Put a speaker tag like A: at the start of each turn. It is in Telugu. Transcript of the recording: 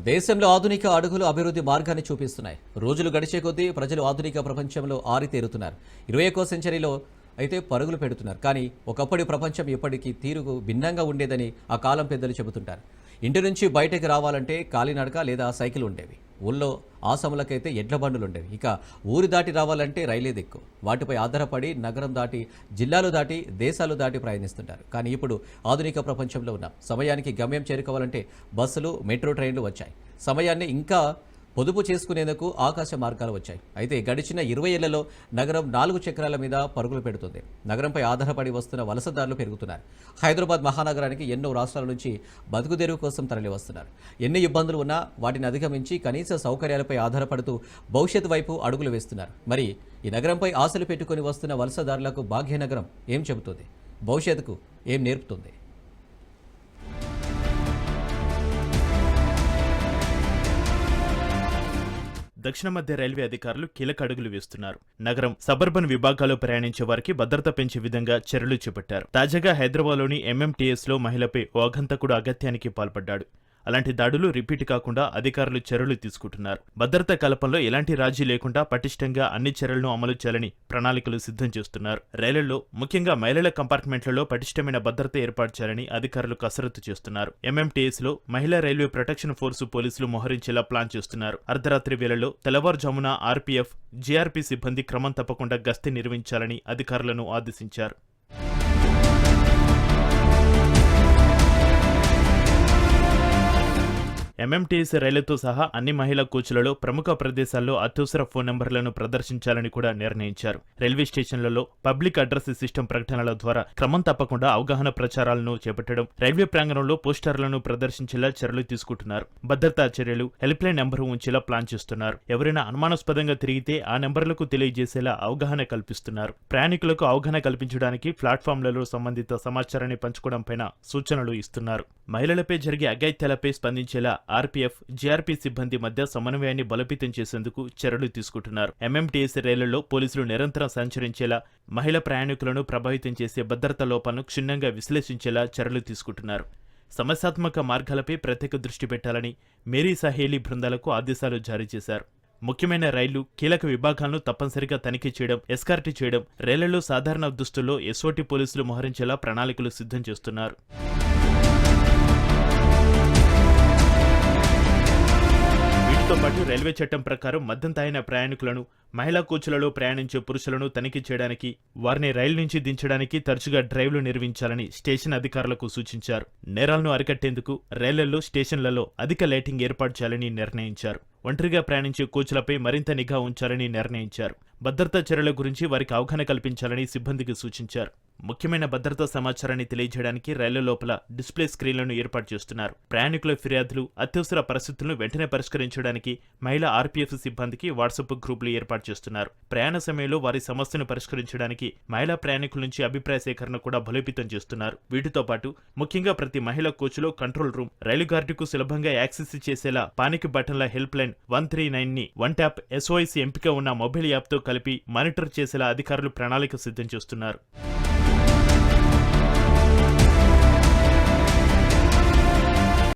A: దేశంలో ఆధునిక అడుగులు అభివృద్ధి మార్గాన్ని చూపిస్తున్నాయి. రోజులు గడిచే కొద్దీ ప్రజలు ఆధునిక ప్రపంచంలో ఆరితేరుతున్నారు. ఇరవై ఒక్కో సెంచరీలో అయితే పరుగులు పెడుతున్నారు. కానీ ఒకప్పటి ప్రపంచం ఇప్పటికీ తీరుకు భిన్నంగా ఉండేదని ఆ కాలం పెద్దలు చెబుతుంటారు. ఇంటి నుంచి బయటకు రావాలంటే కాలినడక లేదా సైకిల్ ఉండేవి. ఊళ్ళో ఆసములకైతే ఎడ్ల బండులు ఉండేవి ఇక ఊరి దాటి రావాలంటే రైలే దిక్కు వాటిపై ఆధారపడి నగరం దాటి జిల్లాలు దాటి దేశాలు దాటి ప్రయాణిస్తుంటారు. కానీ ఇప్పుడు ఆధునిక ప్రపంచంలో ఉన్నాం సమయానికి గమ్యం చేరుకోవాలంటే బస్సులు మెట్రో ట్రైన్లు వచ్చాయి. సమయాన్ని ఇంకా పొదుపు చేసుకునేందుకు ఆకాశ మార్గాలు వచ్చాయి. అయితే గడిచిన ఇరవై ఏళ్ళలో నగరం నాలుగు చక్రాల మీద పరుగులు పెడుతుంది. నగరంపై ఆధారపడి వస్తున్న వలసదారులు పెరుగుతున్నారు. హైదరాబాద్ మహానగరానికి ఎన్నో రాష్ట్రాల నుంచి బతుకుదెరువు కోసం తరలి వస్తున్నారు ఎన్ని ఇబ్బందులు ఉన్నా వాటిని అధిగమించి కనీస సౌకర్యాలపై ఆధారపడుతూ భవిష్యత్ వైపు అడుగులు వేస్తున్నారు. మరి ఈ నగరంపై ఆశలు పెట్టుకొని వస్తున్న వలసదారులకు భాగ్యనగరం ఏం చెబుతుంది? భవిష్యత్తుకు ఏం నేర్పుతుంది?
B: దక్షిణ మధ్య రైల్వే అధికారులు కీలక అడుగులు వేస్తున్నారు. నగరం సబర్బన్ విభాగాల్లో ప్రయాణించే వారికి భద్రత పెంచే విధంగా చర్యలు చేపట్టారు. తాజాగా హైదరాబాద్లోని ఎంఎంటీఎస్లో మహిళపై ఓ అఘంతకుడు అగత్యానికి పాల్పడ్డాడు. అలాంటి దాడులు రిపీట్ కాకుండా అధికారులు చర్యలు తీసుకుంటున్నారు. భద్రతా కల్పంలో ఎలాంటి రాజీ లేకుండా పటిష్టంగా అన్ని చర్యలను అమలు చేయాలని ప్రణాళికలు సిద్ధం చేస్తున్నారు. రైళ్ళలో ముఖ్యంగా మహిళల కంపార్ట్మెంట్లలో పటిష్టమైన భద్రత ఏర్పాటు చేయాలని అధికారులు కసరత్తు చేస్తున్నారు. ఎంఎంటీఎస్లో మహిళా రైల్వే ప్రొటెక్షన్ ఫోర్సు పోలీసులు మోహరించేలా ప్లాన్ చేస్తున్నారు. అర్ధరాత్రి వేళల్లో తెల్లవారుజామున ఆర్పీఎఫ్ జీఆర్పీ సిబ్బంది క్రమం తప్పకుండా గస్తీ నిర్వహించాలని అధికారులను ఆదేశించారు. ఎంఎంటీఎస్ రైళ్ళతో సహా అన్ని మహిళా కోచ్లలో ప్రముఖ ప్రదేశాల్లో అత్యవసర ఫోన్ నంబర్లను ప్రదర్శించాలని కూడా నిర్ణయించారు. రైల్వే స్టేషన్లలో పబ్లిక్ అడ్రస్ సిస్టమ్ ప్రకటనల ద్వారా క్రమం తప్పకుండా అవగాహన ప్రచారాలను చేపట్టడం రైల్వే ప్రాంగణంలో పోస్టర్లను ప్రదర్శించేలా చర్యలు తీసుకుంటున్నారు. భద్రతా చర్యలు హెల్ప్ లైన్ నెంబర్ ఉంచేలా ప్లాన్ చేస్తున్నారు. ఎవరైనా అనుమానాస్పదంగా తిరిగితే ఆ నెంబర్లకు తెలియజేసేలా అవగాహన కల్పిస్తున్నారు. ప్రయాణికులకు అవగాహన కల్పించడానికి ప్లాట్ఫామ్లలో సంబంధిత సమాచారాన్ని పంచుకోవడంపైన సూచనలు ఇస్తున్నారు. మహిళలపై జరిగే అఘాయిత్యాలపై స్పందించేలా ఆర్పీఎఫ్ జీఆర్పీ సిబ్బంది మధ్య సమన్వయాన్ని బలోపేతం చేసేందుకు చర్యలు తీసుకుంటున్నారు. ఎంఎంటీఎస్ రైళ్ళలో పోలీసులు నిరంతరం సంచరించేలా మహిళ ప్రయాణికులను ప్రభావితం చేసే భద్రతా లోపాలను క్షుణ్ణంగా విశ్లేషించేలా చర్యలు తీసుకుంటున్నారు. సమస్యాత్మక మార్గాలపై ప్రత్యేక దృష్టి పెట్టాలని మేరీ సహేలీ బృందాలకు ఆదేశాలు జారీ చేశారు. ముఖ్యమైన రైళ్ళు కీలక విభాగాలను తప్పనిసరిగా తనిఖీ చేయడం ఎస్కార్టీ చేయడం రైళ్ళలో సాధారణ దుస్తుల్లో ఎస్ఓటీ పోలీసులు మోహరించేలా ప్రణాళికలు సిద్ధం చేస్తున్నారు. దీంతో పాటు రైల్వే చట్టం ప్రకారం మద్దం తాగిన ప్రయాణికులను మహిళా కోచ్లలో ప్రయాణించే పురుషులను తనిఖీ చేయడానికి వారిని రైలు నుంచి దించడానికి తరచుగా డ్రైవ్లు నిర్వహించాలని స్టేషన్ అధికారులకు సూచించారు. నేరాలను అరికట్టేందుకు రైళ్ళలో స్టేషన్లలో అధిక లైటింగ్ ఏర్పాటు చేయాలని నిర్ణయించారు. ఒంటరిగా ప్రయాణించే కోచ్లపై మరింత నిఘా ఉంచాలని నిర్ణయించారు. భద్రతా చర్యల గురించి వారికి అవగాహన కల్పించాలని సిబ్బందికి సూచించారు. ముఖ్యమైన భద్రతా సమాచారాన్ని తెలియజేయడానికి రైళ్ళ లోపల డిస్ప్లే స్క్రీన్లను ఏర్పాటు చేస్తున్నారు. ప్రయాణికుల ఫిర్యాదులు అత్యవసర పరిస్థితులను వెంటనే పరిష్కరించడానికి మహిళా ఆర్పీఎఫ్ సిబ్బందికి వాట్సాప్ గ్రూపులు ఏర్పాటు చేస్తున్నారు. ప్రయాణ సమయంలో వారి సమస్యను పరిష్కరించడానికి మహిళా ప్రయాణికుల నుంచి అభిప్రాయ సేకరణ కూడా బలోపేతం చేస్తున్నారు. వీటితో పాటు ముఖ్యంగా ప్రతి మహిళా కోచ్లో కంట్రోల్ రూమ్ రైలు గార్డుకు సులభంగా యాక్సెస్ చేసేలా పానిక్ బటన్ల హెల్ప్ లైన్ వన్ త్రీ నైన్ని వన్ ట్యాప్ ఎస్ఓఎస్ ఎంపిక ఉన్న మొబైల్ యాప్తో కలిపి మానిటర్ చేసేలా అధికారులు ప్రణాళిక సిద్ధం చేస్తున్నారు.